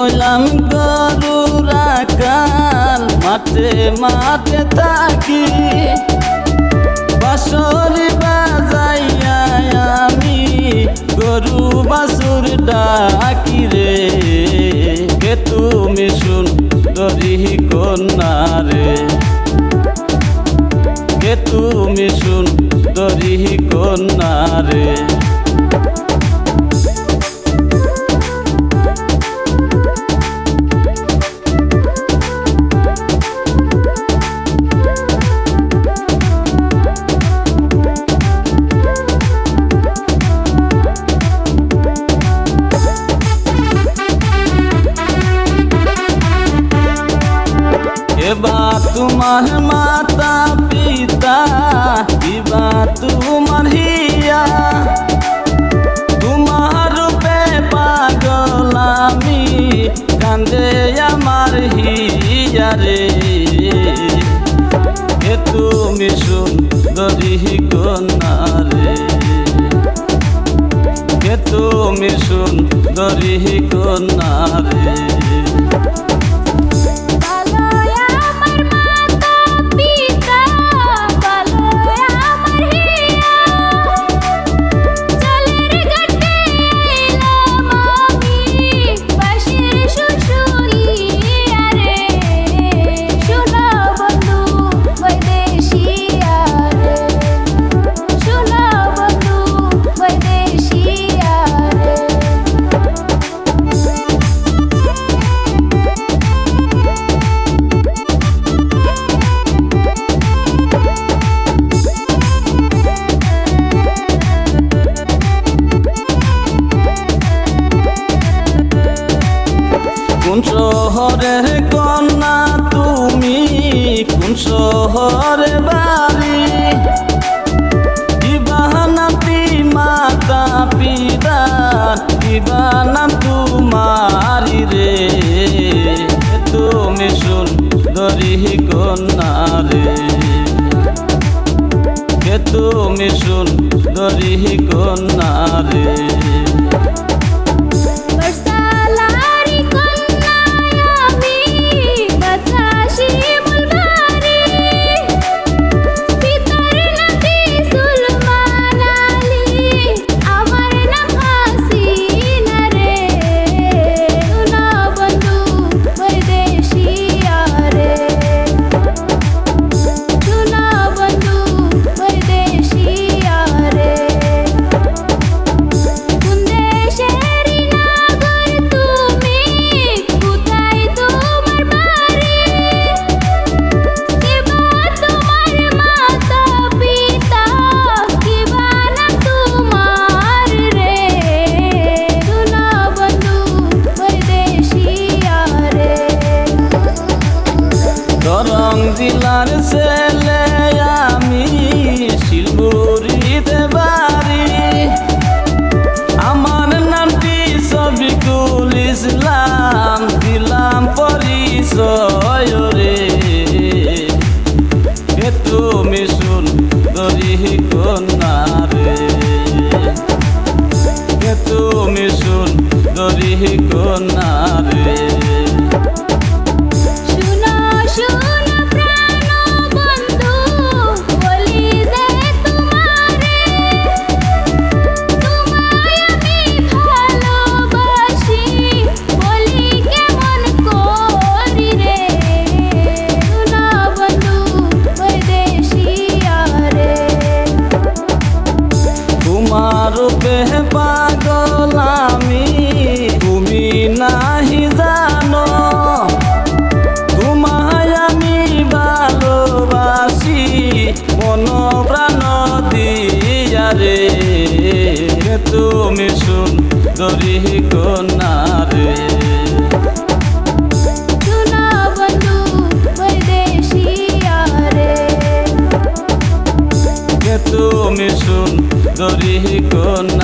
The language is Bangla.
হইলাম গরুরা কাল মাঠে মাঠে থাকি। বাসরি বাজাইয়া আমি গরু বাসুর ডাকি রে। কে তুমি শুন দরি কন্যা রে? কে তুমি শুন দরি কন্যা রে? তোমার মাতা পিতা কিবা তোমার হিয়া? তোমার রূপে পাগল আমি, কান্দে আমার হিয়া রে। এ তুমি সুন্দরী কন্যা রে। তুমি সুন্দরী কন্যা শহরের কন্যা, তুমি কোন শহরে বাড়ি? দিবানাতি মাতা পিতা, দিবানা তোমারি রে। তুমি সুন্দরী কন্যা রে। তুমি সুন্দরী কন্যা রে। পরিচয় রে। কে তুমি সুন্দরী কন্যা রে। কে তুমি সুন্দরী কন্যা রে। তুমি সুন্দরী কন্যা রে তুমি সুন্দরী কন্যা?